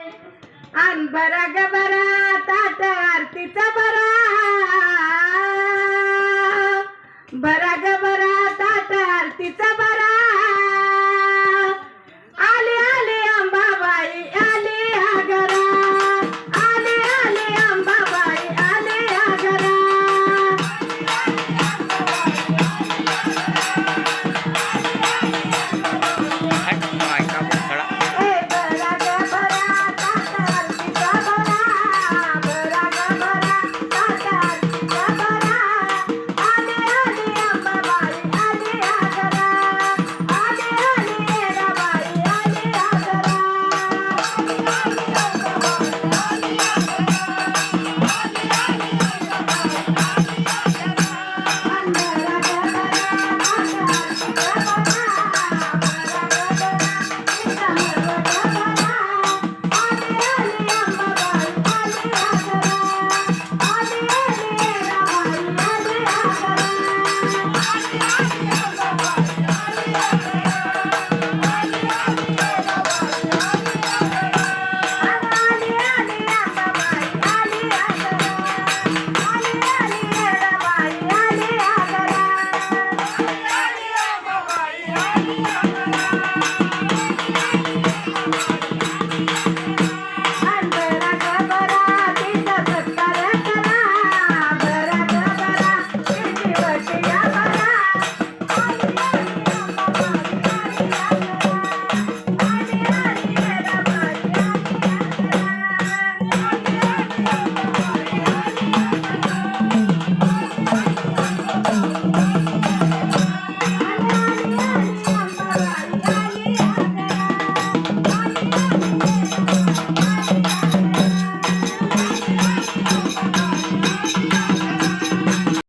बरा ग बरा तात आरतीचा बरा. बरा ग बरा